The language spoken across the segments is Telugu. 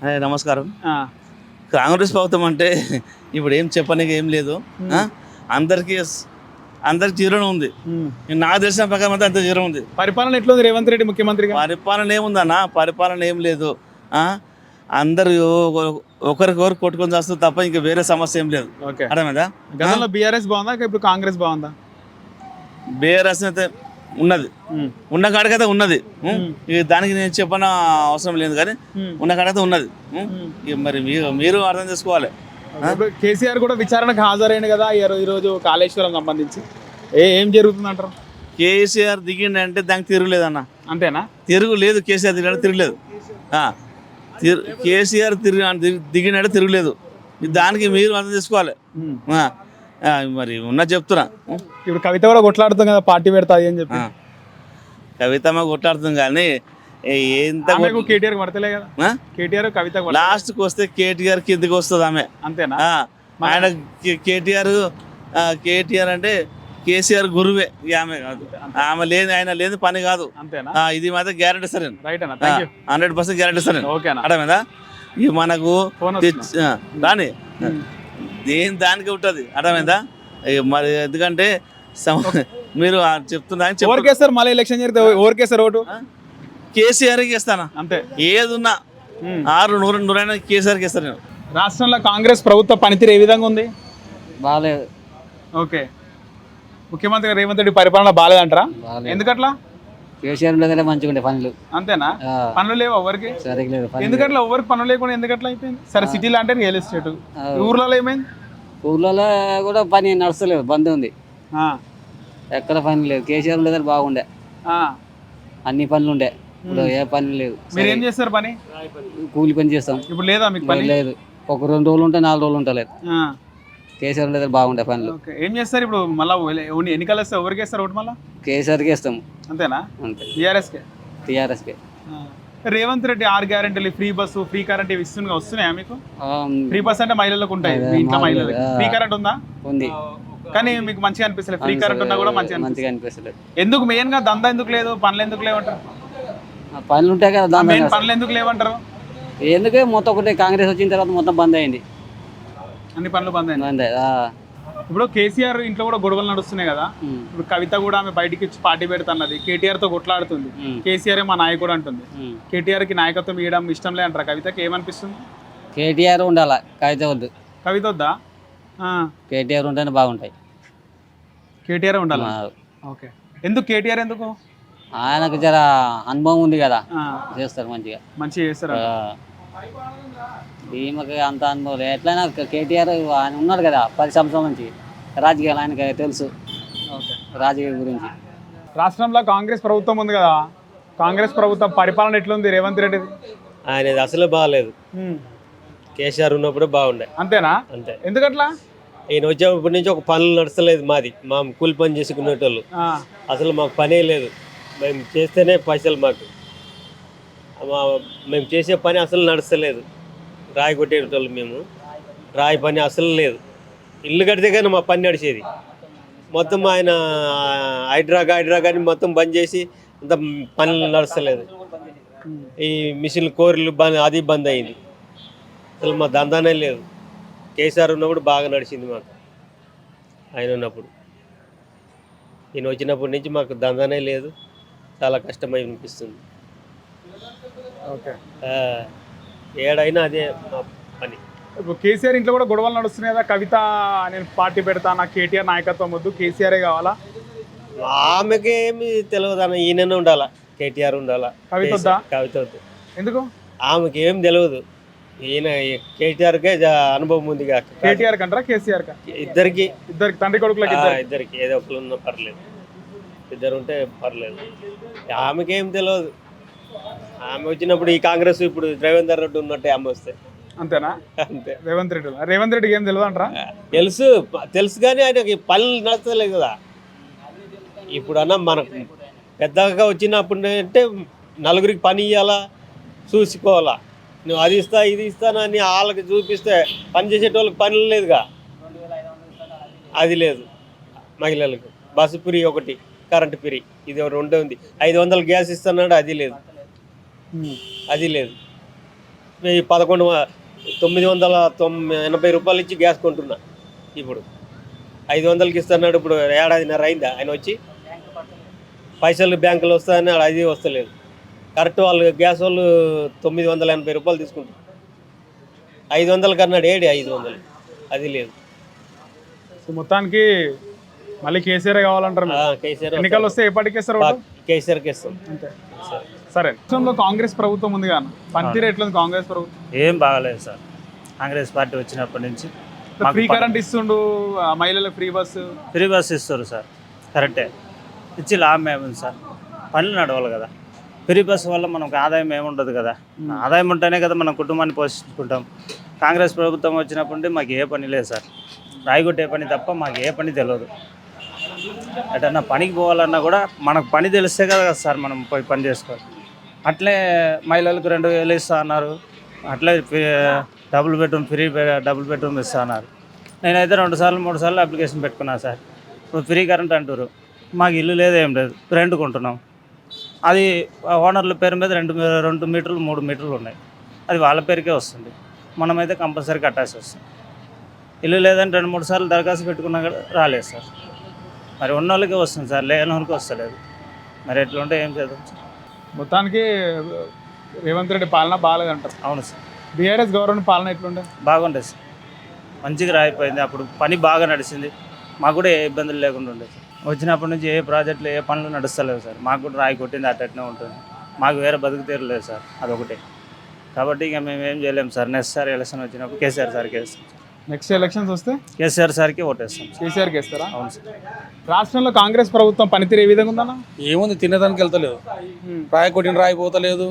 నమస్కారం. కాంగ్రెస్ ప్రభుత్వం అంటే ఇప్పుడు ఏం చెప్పడానికి ఏం లేదు? అందరికీ అందరికి జీరో ఉంది. నాకు తెలిసిన ప్రకారం అయితే అంత జీరో ఉంది. పరిపాలన ఎట్లుంది రేవంత్ రెడ్డి ముఖ్యమంత్రిగా? పరిపాలన ఏముందన్న పరిపాలన ఏం లేదు? అందరూ ఒక- ఒకరికొకరు కొట్టుకొని చేస్తారు తప్ప ఇంకా వేరే సమస్య ఏం లేదు. అర్థమైందా? గతంలో బీఆర్ఎస్ బాగుందా ఇప్పుడు కాంగ్రెస్ బాగుందా? బేరస్ అయితే ఉన్నది. ఉన్న కాడికైతే ఉన్నది. దానికి నేను చెప్పన అవసరం లేదు కానీ. ఉన్న కాడైతే ఉన్నది. మరి మీరు అర్థం చేసుకోవాలి. కేసీఆర్ కూడా విచారణకు హాజరైంది కదా ఈరోజు కాళేశ్వరం సంబంధించి. ఏ ఏం జరుగుతుంది అంటారు కేసీఆర్ దిగిండంటే దానికి తిరుగులేదన్న. అంతేనా? తిరుగు లేదు కేసీఆర్ దిగినాడు తిరగలేదు. కేసీఆర్ తిరిగి దిగినాడు తిరగలేదు. దానికి మీరు అర్థం చేసుకోవాలి. మరి ఉన్న చెప్తున్నా? ఇప్పుడు కవిత కూడా కొట్లాడుతుంది కదా పార్టీ పెడతాది అని చెప్పి. ఆ. కవితమ్మ కొట్లాడుతుంది కానీ ఎంత కేటీఆర్ పడతలే కదా? కేటీఆర్ కవిత లాస్ట్కి వస్తే కేటీఆర్ కిందకి వస్తుంది ఆమె. అంతేనా? ఆయన కేటీఆర్ కేటీఆర్ అంటే కేసీఆర్ గురువే ఆమె కాదు. ఆమె లేదు ఆయన లేదు పని కాదు. ఇది మాత్రం గ్యారెంటీ సరే. హండ్రెడ్ పర్సెంట్ గ్యారెంటీ సరే. ఓకేనా అర్థమైందా? మనకు రాని. దేని దానికి ఉంటుంది? అర్థమైందా? మరి ఎందుకంటే మీరు ఆ చెప్తున్నా ఓరికేస్తారు మళ్ళీ ఎలక్షన్ జరిగితే ఓరికేస్తారు ఓటు? కేసీఆర్కి ఇస్తానా అంతే. ఏది ఉన్నా. ఆరు నూరు నూరైనా కేసీఆర్కి ఇస్తాను నేను. రాష్ట్రంలో కాంగ్రెస్ ప్రభుత్వ పనితీరు ఏ విధంగా ఉంది? బాగాలేదు ఓకే. ముఖ్యమంత్రి రేవంత్ రెడ్డి పరిపాలన బాగాలేదంటారా బాగాలేదు ఎందుకట్లా? కేసీఆర్ ఉండేదే మంచిగా ఉండే పనులు. అంతేనా? పనులు లేవు ఎవరికి? సరిగ్గా లేదు ఎందుకట్లా? ఎవరికి పనులు లేకుండా ఎందుకట్లా అయిపోయింది? సరే సిటీలో అంటే రియల్ ఎస్టేట్. ఊర్లలో ఏమైంది? ఊర్లలో కూడా పని నడుస్తలేదు బంద్ ఉంది. ఎక్కడ పని లేదు కేసీఆర్ ఉండేది బాగుండే. అన్ని పనులు ఉండే. ఇప్పుడు ఏ పని లేదు మీరు ఏం చేస్తారు పని? కూలి పని చేస్తాం. ఇప్పుడు లేదా మీకు పని? లేదు. ఒక రెండు రోజులు ఉంటే నాలుగు రోజులు ఉంటలేదు. కేసీఆర్ ఉండేది బాగుండే పనులు. ఏం చేస్తారు ఇప్పుడు? మళ్ళీ ఎన్నికలు వస్తే ఎవరికి వేస్తారు ఓటు మళ్ళీ? కేసీఆర్కి ఇస్తాము. అంతేనా? అంతే. టీఆర్ఎస్కే? టీఆర్ఎస్కి. రేవంత్ రెడ్డి ఆరు గ్యారెంటీలు ఫ్రీ బస్సు ఫ్రీ కరెంట్ ఇవి ఇస్తున్నాయి వస్తున్నాయా మీకు? ఫ్రీ బస్ అంటే మహిళలకు ఉంటాయి మీ ఇంట్లో మహిళలకు. ఫ్రీ కరెంట్ ఉందా? ఉంది. కానీ మీకు మంచిగా అనిపిస్తలేదు. ఫ్రీ కరెంట్ ఉన్నా కూడా మంచిగా మంచిగా అనిపిస్తలేదు. ఎందుకు? మెయిన్గా దందా ఎందుకు లేదు? పనులు ఎందుకు లేవంటారు? ఆ పనులు ఉంటాయి కదా దాని మెయిన్ పనులు ఎందుకు లేవంటారు? ఎందుకే మొత్తం ఒకటి కాంగ్రెస్ వచ్చిన తర్వాత మొత్తం బంద్ అయింది. అన్ని పనులు బంద్ అయినాయి. బంద్ ఇప్పుడు కేసీఆర్ ఇంట్లో కూడా గొడవలు నడుస్తున్నాయి కదా. ఇప్పుడు కవిత కూడా ఆమె బయటికి వచ్చి పార్టీ పెడుతున్నది. కేటీఆర్తో కొట్లాడుతుంది. కేసీఆర్ మా నాయకుడు అంటుంది. కేటీఆర్కి నాయకత్వం ఇవ్వడం ఇష్టం లేదంటారా? కవితకి ఏమనిపిస్తుంది? కేటీఆర్ ఉండాలా? కవిత వద్దు. కవిత వద్దా? కేటీఆర్ ఉంటేనే బాగుంటాయి. కేటీఆర్ ఉండాలి? ఓకే. ఎందుకు కేటీఆర్ ఎందుకు? ఆయనకు జర అనుభవం ఉంది కదా. చేస్తారు మంచిగా. మంచిగా చేస్తారా? ఆ, ఈమెకి అంత అనుభవం లేదు. ఎట్లయినా కేటీఆర్ ఆయన ఉన్నాడు కదా పది సంవత్సరాల నుంచి. రాజకీయాలు ఆయనకి తెలుసు. ఓకే. రాజకీయ గురించి. రాష్ట్రంలో కాంగ్రెస్ ప్రభుత్వం ఉంది కదా కాంగ్రెస్ ప్రభుత్వం పరిపాలన ఎట్లుంది రేవంత్ రెడ్డి ఆయనది అసలు బాగాలేదు. కేసీఆర్ ఉన్నప్పుడే బాగుండే. అంతేనా? అంతే. ఎందుకట్లా? ఈయన వచ్చేప్పటి నుంచి ఒక పనులు నడుస్తలేదు మాది. మా కూలి పని చేసుకునేటోళ్ళు. ఆ, అసలు మాకు పనే లేదు. మేము చేస్తేనే పైసలు మాకు. మేము చేసే పని అసలు నడుస్తలేదు. రాయి కొట్టేటోళ్ళు మేము. రాయి పని అసలు లేదు. ఇల్లు కడితే కానీ మా పని నడిచేది. మొత్తం ఆయన హైడ్రా హైడ్రాగా అని మొత్తం బంద్ చేసి అంత పనులు నడుస్తలేదు. ఈ మిషన్ కోర్లు బంద్ అది బంద్ అయింది. అసలు మా దందానే లేదు. కేసీఆర్ ఉన్నప్పుడు బాగా నడిచింది మాకు. ఆయన ఉన్నప్పుడు. ఈయన వచ్చినప్పటి నుంచి మాకు దందానే లేదు. చాలా కష్టమై అనిపిస్తుంది. ఏడైనా అదే మా పని. ఇప్పుడు కేసీఆర్ ఇంట్లో కూడా గొడవలు నడుస్తున్నాయి కదా కవిత నేను పార్టీ పెడతా నాకు కేటీఆర్ నాయకత్వం వద్దు కేసీఆరే కావాలా? ఆమెకి ఏమి తెలియదు అన్న ఈయననే ఉండాలా కేటీఆర్ ఉండాలా కవిత వద్దా? కవిత వద్దు. ఎందుకు? ఆమెకి ఏం తెలియదు ఈయన కేటీఆర్కే అనుభవం ఉంది కేటీఆర్ కంటారా కేసీఆర్ ఇద్దరికి. ఇద్దరికి తండ్రి కొడుకులకి ఇద్దరికి. ఏదో ఒకరు ఉన్నా పర్లేదు. ఇద్దరు ఉంటే పర్లేదు. ఆమెకి ఏం తెలియదు ఆమె వచ్చినప్పుడు ఈ కాంగ్రెస్ ఇప్పుడు రేవేందర్ రెడ్డి ఉన్నట్టే ఆమె వస్తే. అంతేనా? అంతే. రేవంత్ రెడ్డి రేవంత్ రెడ్డికి ఏం తెలియదు అంటారా తెలుసు తెలుసు కానీ ఆయనకి పనులు నడతలేదు కదా. ఇప్పుడు అన్న మనకు పెద్దగా వచ్చినప్పుడు అంటే నలుగురికి పని ఇవ్వాలా చూసుకోవాలా. నువ్వు అది ఇస్తా ఇది ఇస్తానని వాళ్ళకి చూపిస్తే పని చేసేటోళ్ళకి పనులు లేదుగా. అది లేదు. మహిళలకు బస్సు ఫ్రీ ఒకటి కరెంటు ఫ్రీ. ఇది రెండే ఉంది. ఐదు వందలు గ్యాస్ ఇస్తున్నాడు అది లేదు. అది లేదు. వెయ్యి పదకొండు తొమ్మిది వందల తొమ్మిది ఎనభై రూపాయలు ఇచ్చి గ్యాస్ కొంటున్నా ఇప్పుడు. ఐదు వందలకి ఇస్తున్నాడు ఇప్పుడు ఏడాదిన్నర అయిందా? ఆయన వచ్చి పైసలు బ్యాంకులు వస్తాయని అది వస్తలేదు. కరెక్ట్ వాళ్ళు గ్యాస్ వాళ్ళు తొమ్మిది వందల ఎనభై రూపాయలు తీసుకుంటారు ఐదు వందలకి అన్నాడు ఏడి ఐదు వందలు. అది లేదు. సో మొత్తానికి మళ్ళీ కేసీఆర్ కావాలంటారు. కేసీఆర్ ఎన్నికలు వస్తే ఎప్పటికి ఇస్తారు ఓటు? కేసీఆర్కి ఇస్తాం. అంతే. సరే. రాష్ట్రంలో కాంగ్రెస్ ప్రభుత్వం ఉంది కానీ పనితీరు ఎట్లుంది కాంగ్రెస్ ప్రభుత్వం. ఏం బాగాలేదు సార్. కాంగ్రెస్ పార్టీ వచ్చినప్పటి నుంచి మాకు ఫ్రీ కరెంట్ ఇస్తుండు ఆ మహిళలకు ఫ్రీ బస్సు ఫ్రీ బస్ ఇస్తారు సార్. కరెక్టే. ఇచ్చి లాభం ఏముంది సార్? పనులు నడవాలి కదా. ఫ్రీ బస్ వల్ల మనకు ఆదాయం ఏముండదు కదా. ఆదాయం ఉంటేనే కదా మనం కుటుంబాన్ని పోషించుకుంటాం. కాంగ్రెస్ ప్రభుత్వం వచ్చినప్పటి నుండి మాకు ఏ పని లేదు సార్. రాయిగొట్టే పని తప్ప మాకు ఏ పని తెలియదు ఎటన్నా పనికి పోవాలన్నా కూడా మనకు పని తెలిస్తే కదా సార్ మనం పోయి పని చేసుకోవాలి. అట్లే మహిళలకు రెండు వేలు ఇస్తా అన్నారు. అట్లే double bedroom free double bedroom ఇస్తా అన్నారు. నేనైతే రెండు సార్లు మూడు సార్లు అప్లికేషన్ పెట్టుకున్నాను సార్. ఇప్పుడు ఫ్రీ కరెంట్ అంటారు మాకు ఇల్లు లేదు ఏం లేదు. రెంట్ కొంటున్నాం. అది ఓనర్ల పేరు మీద రెండు రెండు మీటర్లు మూడు మీటర్లు ఉన్నాయి. అది వాళ్ళ పేరుకే వస్తుంది. మనమైతే కంపల్సరీ కట్టాల్సి వస్తుంది. ఇల్లు లేదంటే రెండు మూడు సార్లు దరఖాస్తు పెట్టుకున్నా కూడా రాలేదు సార్. మరి ఉన్న వాళ్ళకే వస్తుంది సార్. లేని వాళ్ళకి వస్తలేదు. మరి ఎట్లుంటే ఏం చేద్దాం సార్? మొత్తానికి రేవంత్ రెడ్డి పాలన బాగాలేదంటారు. అవును సార్. బీఆర్ఎస్ గవర్నమెంట్ పాలన ఎట్లుండే బాగుండేది సార్. మంచిగా రాయిపోయింది. అప్పుడు పని బాగా నడిచింది. మాకు కూడా ఏ ఇబ్బందులు లేకుండా ఉండేది సార్. వచ్చినప్పటి నుంచి ఏ ప్రాజెక్టులు ఏ పనులు నడుస్తలేవు సార్. మాకు కూడా రాయి కొట్టింది అట్టనే ఉంటుంది. మాకు వేరే బతుకు తీరు లేదు సార్. అదొకటే. కాబట్టి ఇక మేము ఏం చేయలేము సార్. నెక్స్ట్ సార్ ఎలక్షన్ వచ్చినప్పుడు కేసీఆర్ సార్. నెక్స్ట్ ఎలక్షన్స్ వస్తే? కేసీఆర్ సార్కి ఓటేస్తాం. కేసీఆర్కి వేస్తారా? అవును సార్. రాష్ట్రంలో కాంగ్రెస్ ప్రభుత్వం పనితీరు ఏ విధంగా ఉందన్న? ఏముంది? తినడానికి వెళ్తలేదు. రాయి కొట్టిన రాయి పోతలేదు.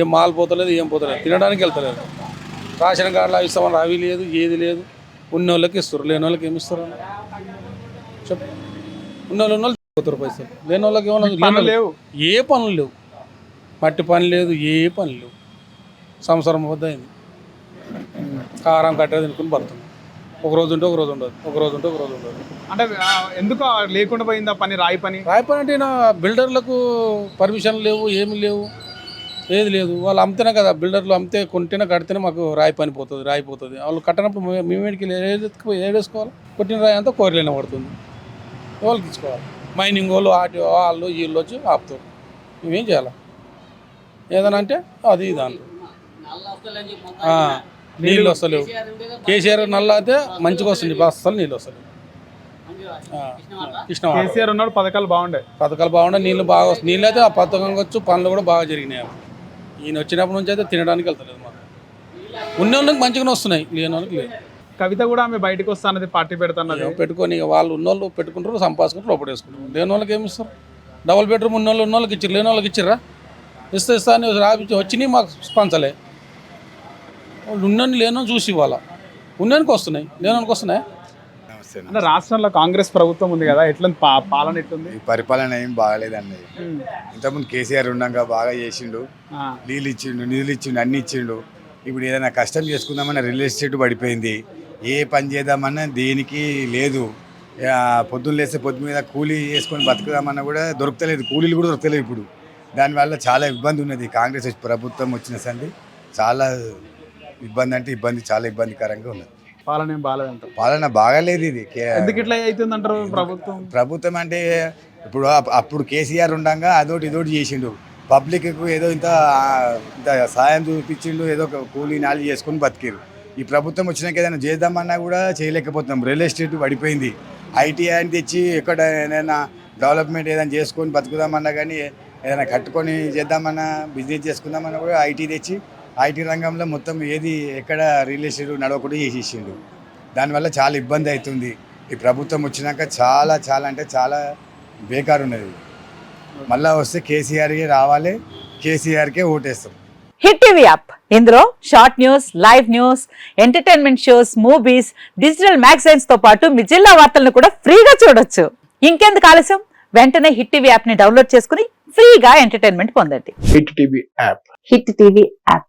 ఏం మాల్ పోతలేదు ఏం పోతలేదు. తినడానికి వెళ్తలేదు. రేషన్ కార్డులు అవి ఇస్తామని అవి లేదు ఏది లేదు. ఉన్న వాళ్ళకి ఇస్తారు లేని వాళ్ళకి ఏమి ఇస్తారు చెప్పు. ఉన్న వాళ్ళు ఉన్న వాళ్ళు పోతారు పైసలు లేని వాళ్ళకి ఏమన్నా లేవు. ఏ పనులు లేవు. మట్టి పని లేదు ఏ పని లేవు. సంవత్సరం వద్ద అయింది. కారం కట్టేది తినుకుని బతున్నాం ఒక రోజు ఉంటే ఒక రోజు ఉండదు. ఒక రోజు ఉంటే ఒక రోజు ఉండదు. అంటే ఆ, ఎందుకు ఆ లేకుండా పోయిందా పని రాయి పని? రాయి పని అంటే నా బిల్డర్లకు పర్మిషన్ లేవు ఏమి లేవు ఏది లేదు. వాళ్ళు అమ్మితేనే కదా బిల్డర్లు అమ్మితే కొంటేనే కడితేనే మాకు రాయి పని పోతుంది రాయి పోతుంది. వాళ్ళు కట్టినప్పుడు మే- మేమేడికి ఏడెత్తుకు ఏడేసుకోవాలి కొట్టిన రాయి అంతా కోరిలేన పడుతుంది. వాళ్ళకి ఇచ్చుకోవాలి? మైనింగ్ వాళ్ళు ఆటి వాళ్ళు వీళ్ళు వచ్చి ఆపుతారు. మేమేం చేయాలి? ఏదైనా అంటే అది ఇది అంటారు. ఆ, నీళ్ళు వస్తలేవు కేసీఆర్ నల్ల అయితే మంచిగా వస్తుంది అస్సలు నీళ్ళు వస్తలేవు కృష్ణ. కేసీఆర్ ఉన్నాడు పథకాలు బాగుండే. పథకాలు బాగుండే నీళ్ళు బాగా వస్తాయి నీళ్ళు అయితే ఆ పథకం వచ్చు పనులు కూడా బాగా జరిగినాయి. ఈయన వచ్చినప్పటి నుంచి అయితే తినడానికి వెళ్తలేదు మాకు. ఉన్న వాళ్ళకి మంచిగానే వస్తున్నాయి లేని వాళ్ళకి లేదు. కవిత కూడా ఆమె బయటకు వస్తానది పార్టీ పెడతాన్నది. ఏమో పెట్టుకొని వాళ్ళు ఉన్న వాళ్ళు పెట్టుకుంటారు సంపాదించుకుంటారు లోపల వేసుకుంటారు. లేని వాళ్ళకి ఏమి ఇస్తారు? డబుల్ బెడ్రూమ్ ఉన్న వాళ్ళు ఉన్న వాళ్ళకి ఇచ్చారు లేని వాళ్ళకి ఇచ్చిర్రా? ఇస్తే ఇస్తా అని రాపించి వచ్చినాయి మాకు స్పంచలే ఉన్నని లేనో చూసి ఇవ్వాలా? ఉన్నానికి వస్తున్నాయి. లేనోనికి వస్తున్నాయి? అంటే రాష్ట్రంలో కాంగ్రెస్ ప్రభుత్వం ఉంది కదా ఎట్లా పా- పాలన ఎట్లుంది? ఈ పరిపాలన ఏం బాగాలేదండి. ఇంతకుముందు కేసీఆర్ ఉండగా బాగా చేసిండు. నీళ్ళు ఇచ్చిండు నిధులు ఇచ్చిండు అన్ని ఇచ్చిండు. ఇప్పుడు ఏదైనా కష్టం చేసుకుందామన్నా రియల్ ఎస్టేట్ పడిపోయింది. ఏ పని చేద్దామన్నా దేనికి లేదు. పొద్దున్న లేస్తే పొద్దు మీద కూలీ వేసుకొని బతుకుదామన్నా కూడా దొరకలేదు కూలీలు కూడా దొరకలేదు ఇప్పుడు. దానివల్ల చాలా ఇబ్బంది ఉన్నది. కాంగ్రెస్ వచ్చి ప్రభుత్వం వచ్చిన సంది చాలా ఇబ్బంది అంటే ఇబ్బంది చాలా ఇబ్బందికరంగా ఉన్నది. పాలన ఏం బాగాలేదంటారు పాలన బాగాలేదు ఇది. కే- ఎందుకు ఇట్లా అవుతుంది అంటారు ప్రభుత్వం? ప్రభుత్వం అంటే ఇప్పుడు అప్- అప్పుడు కేసీఆర్ ఉండగా అదోటి ఇదోటి చేసిండు. పబ్లిక్కు ఏదో ఇంత ఇంత సాయం చూపించిండు ఏదో ఒక కూలీ నాలి చేసుకొని బతికిరు ఈ ప్రభుత్వం వచ్చినాక ఏదైనా చేద్దామన్నా కూడా చేయలేకపోతున్నాం. రియల్ ఎస్టేట్ పడిపోయింది. ఐటీ అని తెచ్చి ఎక్కడ ఏదైనా డెవలప్మెంట్ ఏదైనా చేసుకొని బతుకుదామన్నా కానీ ఏదైనా కట్టుకొని చేద్దామన్నా బిజినెస్ చేసుకుందామన్నా కూడా ఐటీ తెచ్చి ఐటీ రంగంలో మొత్తం ఏది ఎక్కడ రియల్ ఎస్టేట్ నడవకుండా చేసేసిండు. దానివల్ల చాలా ఇబ్బంది అవుతుంది. ఈ ప్రభుత్వం వచ్చినాక చాలా చాలా అంటే చాలా బేకార్ ఉన్నది మళ్ళా వస్తే కేసీఆర్కే రావాలి కేసీఆర్కే ఓటేస్తాం. Hit TV app. ఇందులో short news live news entertainment shows movies digital మ్యాగజైన్స్తో పాటు మీ జిల్లా వార్తలను కూడా ఫ్రీగా చూడొచ్చు. ఇంకెందుకు ఆలస్యం? వెంటనే హిట్ టీవీ యాప్ని డౌన్లోడ్ చేసుకుని ఫ్రీగా ఎంటర్టైన్మెంట్ పొందండి. Hit TV app. Hit TV app.